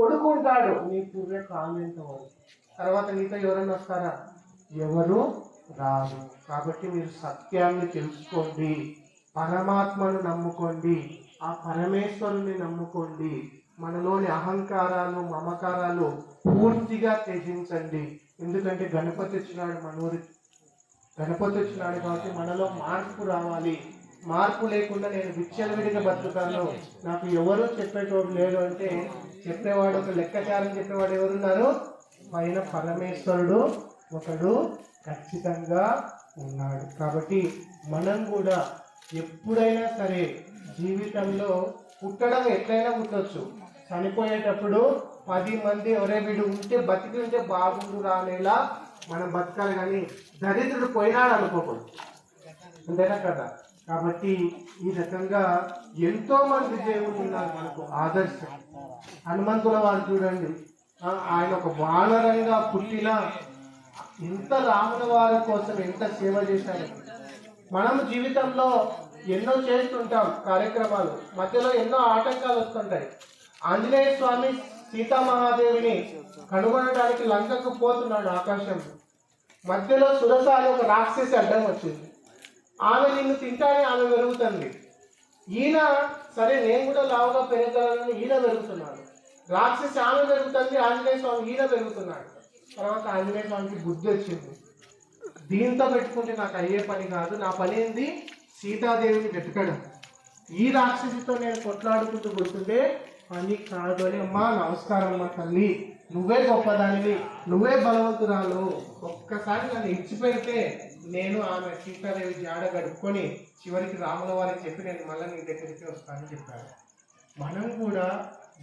కొడుకుంటాడు నీ పుర్రె కామెంట్ తర్వాత నీతో ఎవరైనా వస్తారా? ఎవరు రాదు కాబట్టి మీరు సత్యాన్ని తెలుసుకోండి. పరమాత్మను నమ్ముకోండి. ఆ పరమేశ్వరుని నమ్ముకోండి. మనలోని అహంకారాలు మమకారాలు పూర్తిగా త్యజించండి. ఎందుకంటే గణపతి వచ్చినాడు మనూరికి గణపతి వచ్చినాడు కాబట్టి మనలో మార్పు రావాలి. మార్పు లేకుండా నేను విచ్చలవిడిగా బతుకుతాను. నాకు ఎవరూ చెప్పేటోడు లేడు అంటే చెప్పేవాడు ఒక లెక్కచారం చెప్పేవాడు ఎవరున్నారు? పైన పరమేశ్వరుడు ఒకడు ఖచ్చితంగా ఉన్నాడు. కాబట్టి మనం కూడా ఎప్పుడైనా సరే జీవితంలో పుట్టడం ఎట్లయినా పుట్టొచ్చు. చనిపోయేటప్పుడు పది మంది ఒరే వీడు ఉంటే బతికి ఉంటే బాగుండు రానేలా మనం బతకాలి. కానీ దరిద్రుడు పోయినాడు అనుకోకూడదు అంతేనా కదా? కాబట్టి ఈ రకంగా ఎంతో మంది దేవుడు ఉన్నారు మనకు ఆదర్శం. హనుమంతుల వారు చూడండి. ఆయన ఒక వానరంగా పుట్టిన ఎంత రాముల వారి కోసం ఎంత సేవ చేశారు. మనం జీవితంలో ఎన్నో చేస్తుంటాం కార్యక్రమాలు. మధ్యలో ఎన్నో ఆటంకాలు వస్తుంటాయి. ఆంజనేయ స్వామి సీతామహాదేవిని కనుగొనడానికి లంకకు పోతున్నాడు ఆకాశంలో. మధ్యలో సురసాలు ఒక రాక్షసి అడ్డం వచ్చింది. ఆమె నిన్ను తింటానే ఆమె పెరుగుతుంది ఈయన సరే నేను కూడా లావుగా పెరగలను ఈయన పెరుగుతున్నాడు రాక్షసి ఆమె పెరుగుతుంది ఆంజనేయ స్వామి ఈయన పెరుగుతున్నాడు తర్వాత ఆంజనేయ స్వామికి బుద్ధి వచ్చింది. దీంతో పెట్టుకుంటే నాకు అయ్యే పని కాదు. నా పని ఏంది? సీతాదేవిని వెతకడం. ఈ రాక్షసితో నేను కొట్లాడుకుంటూ కూర్చుంటే పని కాదు అని అమ్మా నమస్కారం అమ్మా తల్లి. నువ్వే గొప్పదానివి. నువ్వే బలవంతురాలు. ఒక్కసారి నన్ను ఇచ్చిపెడితే నేను ఆమె సీతాదేవి జాడ గడుపుకొని చివరికి రాముల వారికి చెప్పి నేను మళ్ళీ నీ దగ్గరికి వస్తానని చెప్పాను మనం కూడా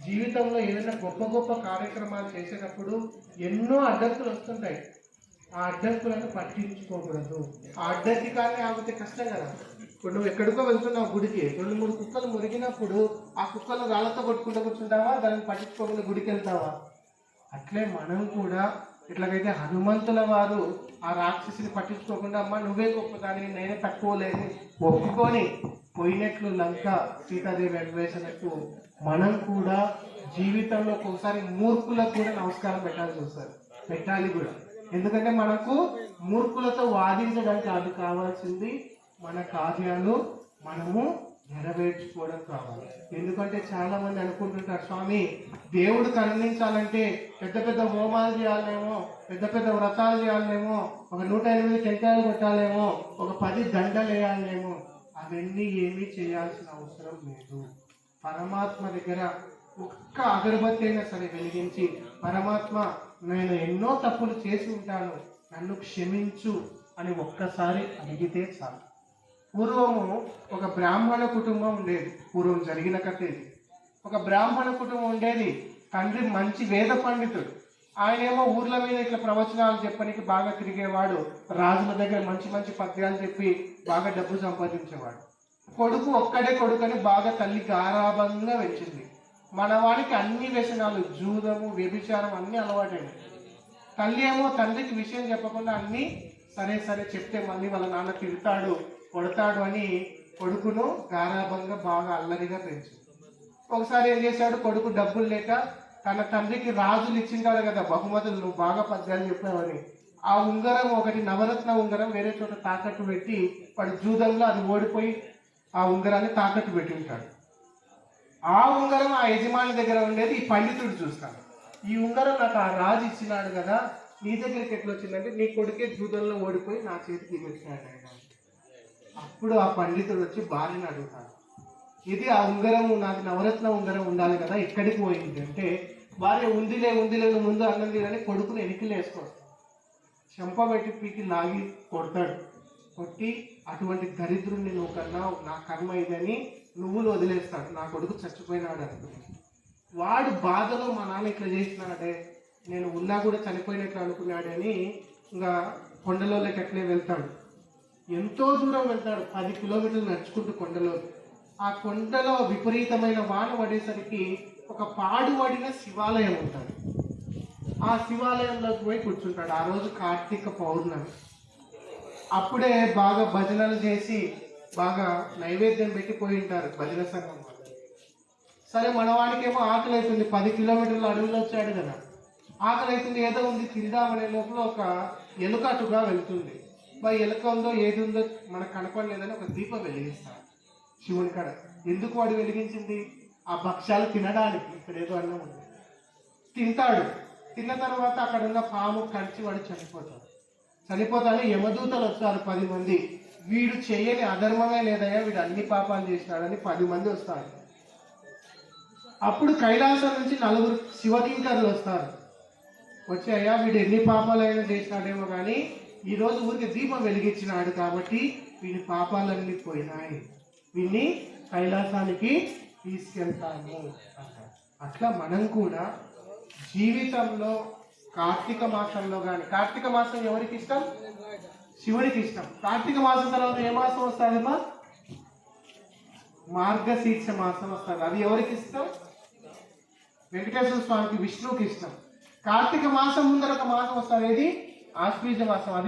జీవితంలో ఏదైనా గొప్ప గొప్ప కార్యక్రమాలు చేసేటప్పుడు ఎన్నో అడ్డంకులు వస్తుంటాయి. ఆ అడ్డంకులను పట్టించుకోకూడదు. ఆ అడ్డంకి కానీ ఆగితే కష్టం కదా. ఇప్పుడు నువ్వు ఎక్కడికో వెళ్తున్నావు గుడికి రెండు మూడు కుక్కలు మురిగినప్పుడు ఆ కుక్కలు రాళ్ళతో కొట్టుకుంటూ కూర్చుంటావా? దాన్ని పట్టించుకోకుండా గుడికి వెళ్తావా? అట్లే మనం కూడా ఇట్లాగైతే హనుమంతుల వారు ఆ రాక్షసిని పట్టించుకోకుండా అమ్మ నువ్వే గొప్పదాని నేనే తక్కువలేదు ఒప్పుకొని పోయినట్లు లంక సీతాదేవి అన్వేషణకు మనం కూడా జీవితంలో ఒకసారి మూర్ఖులకు కూడా నమస్కారం పెట్టాల్సి వస్తారు పెట్టాలి కూడా. ఎందుకంటే మనకు మూర్ఖులతో వాదించడానికి అది కావాల్సింది మన కార్యాలు మనము నెరవేర్చుకోవడం కావాలి. ఎందుకంటే చాలా మంది అనుకుంటుంటారు స్వామి దేవుడు కరుణించాలంటే పెద్ద పెద్ద హోమాలు చేయాలేమో పెద్ద పెద్ద వ్రతాలు చేయాలేమో ఒక నూట ఎనిమిది టెంకాయలు కొట్టాలేమో ఒక పది దండలు వేయాలేమో. అవన్నీ ఏమీ చేయాల్సిన అవసరం లేదు. పరమాత్మ దగ్గర ఒక్క అగరబత్తి అయినా సరే వెలిగించి పరమాత్మ నేను ఎన్నో తప్పులు చేసి ఉంటాను నన్ను క్షమించు అని ఒక్కసారి అడిగితే చాలు. పూర్వము ఒక బ్రాహ్మణ కుటుంబం ఉండేది. పూర్వం జరిగిన కథ ఇది. ఒక బ్రాహ్మణ కుటుంబం ఉండేది. తండ్రి మంచి వేద పండితుడు. ఆయనేమో ఊర్ల మీద ఇట్లా ప్రవచనాలు చెప్పడానికి బాగా తిరిగేవాడు. రాజుల దగ్గర మంచి మంచి పద్యాలు చెప్పి బాగా డబ్బు సంపాదించేవాడు. కొడుకు ఒక్కడే కొడుకని బాగా తల్లి గారాభంగా పెంచింది. మనవాడికి అన్ని వ్యసనాలు జూదము వ్యభిచారం అన్ని అలవాటైనవి తల్లి ఏమో తండ్రికి విషయం చెప్పకుండా అన్నీ సరే సరే చెప్తే మళ్ళీ వాళ్ళ నాన్న తిడతాడు. కొడతాడు అని కొడుకును గారాభంగా బాగా అల్లరిగా పెంచు. ఒకసారి ఏం చేశాడు? కొడుకు డబ్బులు లేక తన తండ్రికి రాజులు ఇచ్చింటారు కదా బహుమతులు నువ్వు బాగా పద్యాలు చెప్పావని. ఆ ఉంగరం ఒకటి నవరత్న ఉంగరం వేరే చోట తాకట్టు పెట్టి వాడు జూదంలో అది ఓడిపోయి ఆ ఉంగరాన్ని తాకట్టు పెట్టి ఉంటాడు. ఆ ఉంగరం ఆ యజమాని దగ్గర ఉండేది ఈ పండితుడు చూస్తాడు. ఈ ఉంగరం నాకు ఆ రాజు ఇచ్చినాడు కదా నీ దగ్గరికి ఎట్లా వచ్చిందంటే నీ కొడుకే జూదంలో ఓడిపోయి నా చేతికి వచ్చినాడు ఆయన. అప్పుడు ఆ పండితుడు వచ్చి భార్యను అడుగుతాడు. ఇది ఆ ఉంగరం నాకు నవరత్న ఉంగరం ఉండాలి కదా ఎక్కడికి పోయింది అంటే భార్య ఉందిలే ఉందిలే ముందు అన్నది అని కొడుకుని ఎనికిలు వేసుకోడు చెంప పెట్టి పీకి లాగి కొడతాడు. కొట్టి అటువంటి దరిద్రుణ్ణి నువ్వు కన్నా నా కర్మ ఇదని నువ్వులు వదిలేస్తాడు. నా కొడుకు చచ్చిపోయినాడు అనుకుని వాడు బాధలో మా నాన్న ఇట్లా చేసినాడే నేను ఉన్నా కూడా చనిపోయినట్లు అనుకున్నాడని ఇంకా కొండలోకి అట్లే వెళ్తాడు. ఎంతో దూరం వెళ్తాడు. పది కిలోమీటర్లు నడుచుకుంటూ కొండలో. ఆ కొండలో విపరీతమైన వాన పడేసరికి ఒక పాడుపడిన శివాలయం ఉంటుంది ఆ శివాలయంలోకి పోయి కూర్చుంటాడు. ఆ రోజు కార్తీక పౌర్ణమి. అప్పుడే బాగా భజనలు చేసి బాగా నైవేద్యం పెట్టిపోయి ఉంటారు భజన సంఘం వాళ్ళు. సరే మనవాడికేమో ఆకలి అవుతుంది పది కిలోమీటర్ల అడవిలో వచ్చాడు కదా. ఆకలి అవుతుంది ఏదో ఉంది. తిందామనే లోపల ఒక ఎలుకటుగా వెళ్తుంది. బా ఎలుక ఉందో ఏది ఉందో మనకు కనపడలేదని ఒక దీపం వెలిగిస్తాడు శివుని కాడ. ఎందుకు వాడు వెలిగించింది? ఆ భక్ష్యాలు తినడానికి. ఇక్కడ ఏదో అన్నం ఉంది. తింటాడు. తిన్న తర్వాత అక్కడ ఉన్న పాము కడిచి వాడు చనిపోతాడు. చనిపోతాడు యమదూతలు వస్తారు పది మంది. వీడు చేయని అధర్మమే లేదయ్యా వీడు అన్ని పాపాలు చేసినాడని పది మంది వస్తారు. అప్పుడు కైలాసం నుంచి నలుగురు శివకింకర్లు వస్తారు. వచ్చాయా వీడు ఎన్ని పాపాలైనా చేసినాడేమో కానీ ఈ రోజు ఊరికి దీపం వెలిగించినాడు కాబట్టి వీడి పాపాలన్నీ పోయినాయి. వీడిని కైలాసానికి తీసుకెళ్తాము అంటారు. అట్లా మనం కూడా జీవితంలో కార్తీక మాసంలో కానీ కార్తీక మాసం ఎవరికి ఇష్టం? శివుడికి ఇష్టం. కార్తీక మాసం తర్వాత ఏ మాసం వస్తుందమ్మా? మార్గశీర్ష మాసం వస్తుంది. అది ఎవరికి ఇష్టం? వెంకటేశ్వర స్వామికి విష్ణువుకి ఇష్టం. కార్తీక మాసం ముందర ఒక మాసం వస్తుంది. ఏది? ఆశ్వీజ మాసం. అది